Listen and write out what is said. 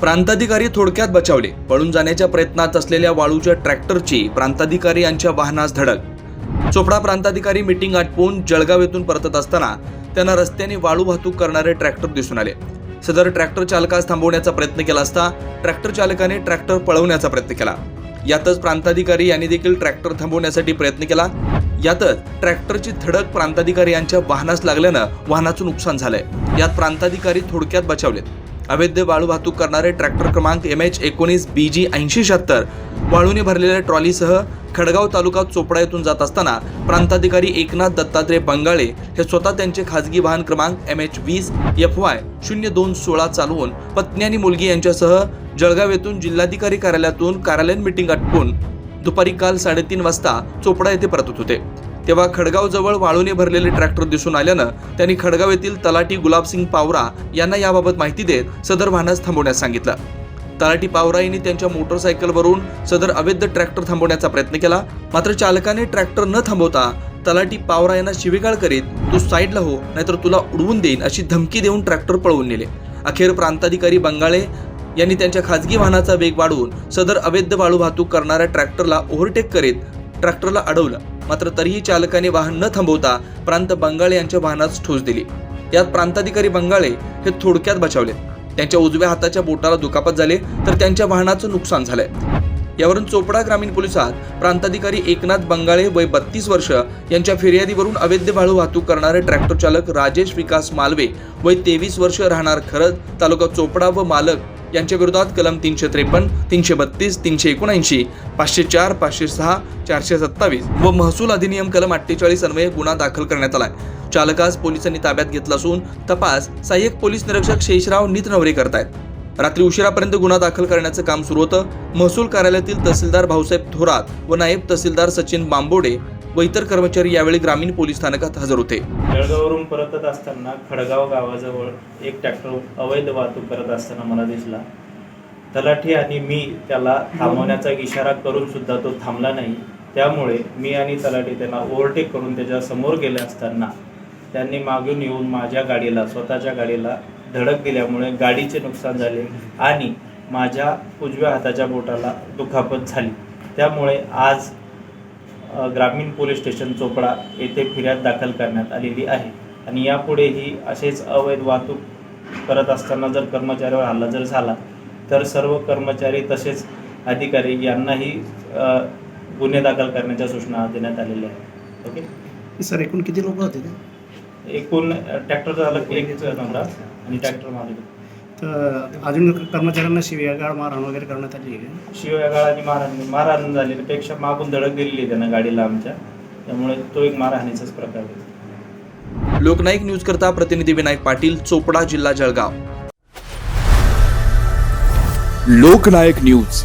प्रांताधिकारी थोडक्यात बचावले. पळून जाण्याच्या प्रयत्नात असलेल्या वाळूच्या ट्रॅक्टरची प्रांताधिकारी यांच्या वाहनास धडक. चोपडा प्रांताधिकारी मीटिंग आटपून जळगाव येथून परतत असताना त्यांना रस्त्याने वाळू वाहतूक करणारे ट्रॅक्टर दिसून आले. सदर ट्रॅक्टर चालकास थांबवण्याचा प्रयत्न केला असता ट्रॅक्टर चालकाने ट्रॅक्टर पळवण्याचा प्रयत्न केला. यातच प्रांताधिकारी यांनी देखील ट्रॅक्टर थांबवण्यासाठी प्रयत्न केला. यातच ट्रॅक्टरची धडक प्रांताधिकारी यांच्या वाहनास लागल्यानं वाहनाचं नुकसान झालंय. यात प्रांताधिकारी थोडक्यात बचावलेत. अवैध वाळू वाहतूक करणारे ट्रॅक्टर क्रमांक एम एच एकोणीस बी जी ऐंशी शहात्तर वाळूने भरलेल्या ट्रॉलीसह खडगाव तालुका चोपडा येथून जात असताना प्रांताधिकारी एकनाथ दत्तात्रय बंगाळे हे स्वतः त्यांचे खाजगी वाहन क्रमांक एम एच वीस एफ वाय शून्य दोन सोळा चालवून पत्नी आणि मुलगी यांच्यासह जळगाव येथून जिल्हाधिकारी कार्यालयातून कार्यालयीन मिटिंग आटपून दुपारी काल साडेतीन वाजता चोपडा येथे परतत होते. तेव्हा खडगावजवळ वाळूने भरलेले ट्रॅक्टर दिसून आल्यानं त्यांनी खडगाव येथील तलाठी गुलाबसिंग पावरा यांना याबाबत माहिती देत सदर वाहनास थांबवण्यास सांगितलं. तलाठी पावरा यांनी त्यांच्या मोटरसायकलवरून सदर अवैध ट्रॅक्टर थांबवण्याचा प्रयत्न केला. मात्र चालकाने ट्रॅक्टर न थांबवता तलाठी पावरा यांना शिवीगाळ करीत तू साईडला हो नाहीतर तुला उडवून देईन अशी धमकी देऊन ट्रॅक्टर पळवून नेले. अखेर प्रांताधिकारी बंगाळे यांनी त्यांच्या खाजगी वाहनाचा वेग वाढवून सदर अवैध वाळू वाहतूक करणाऱ्या ट्रॅक्टरला ओव्हरटेक करीत ट्रॅक्टरला अडवलं. मात्र तरीही चालकाने वाहन न थांबवता प्रांत बंगाळे यांच्या वाहनास ठोस दिली. यात प्रांताधिकारी बंगाळे हे थोडक्यात बचावले. त्यांच्या उजव्या हाताच्या बोटाला दुखापत झाले तर त्यांच्या वाहनाचं नुकसान झालंय. यावरून चोपडा ग्रामीण पोलिसात प्रांताधिकारी एकनाथ बंगाळे वय बत्तीस वर्ष यांच्या फिर्यादीवरून अवैध वाळू वाहतूक करणारे ट्रॅक्टर चालक राजेश विकास मालवे वय तेवीस वर्ष राहणार. खरद तालुका चोपडा व मालक यांच्या विरोधात कलम तीनशे त्रेपन्न तीनशे बत्तीस तीनशे एकोणऐंशी पाचशे चार पाचशे सहा चारशे सत्तावीस व महसूल अधिनियम कलम अठ्ठेचाळीस अन्वये गुन्हा दाखल करण्यात आलाय. चालकास पोलिसांनी ताब्यात घेतला असून तपास सहाय्यक पोलीस निरीक्षक शेषराव नितनवरे करतायत. रात्री उशिरापर्यंत गुन्हा दाखल करण्याचं काम सुरू होतं. महसूल कार्यालयातील तहसीलदार भाऊसाहेब थोरात व नायब तहसीलदार सचिन बांबोडे व इतर कर्मचारी यावेळी ग्रामीण पोलीस स्थानकात हजर होते. जळगाववरून परतत असताना खडगाव गावाजवळ एक ट्रॅक्टर अवैध वाहतूक करत असताना मला दिसला. तलाठी आणि मी त्याला थांबवण्याचा इशारा करून सुद्धा तो थांबला नाही. त्यामुळे मी आणि तलाठी त्याला ओव्हरटेक करून त्याच्यासमोर गेले असताना त्यांनी मागून येऊन माझ्या गाडीला स्वतःच्या गाडीला धडक दिल्यामुळे गाडीचे नुकसान झाले आणि माझ्या उजव्या हाताच्या बोटाला दुखापत झाली. त्यामुळे आज ग्रामीण पोलीस स्टेशन चोपडा येथे फिर्याद दाखल करण्यात आलेली आहे. आणि यापुढेही असेच अवैध वाहतूक करत असताना जर कर्मचाऱ्यावर हल्ला जर झाला तर सर्व कर्मचारी तसेच अधिकारी यांनाही गुन्हे दाखल करण्याच्या सूचना देण्यात आलेल्या आहेत. ओके? सर एकूण किती लोक होते एकूण ट्रॅक्टर चालक एक नंबर आणि ट्रॅक्टर मालक. तर अजून कर्मचाऱ्यांना शिव्यागाळ मारहाण वगैरे करण्यात आली आहे. का? शिवयागाळ आणि मारहाण मारहाण झालेल्यापेक्षा मागून धडक दिलेली आहे त्यांना गाडीला आमच्या. त्यामुळे तो एक मारहाणीचाच प्रकार आहे. लोकनायक न्यूज करता प्रतिनिधी विनायक पाटील चोपडा जिल्हा जळगाव. लोकनायक न्यूज.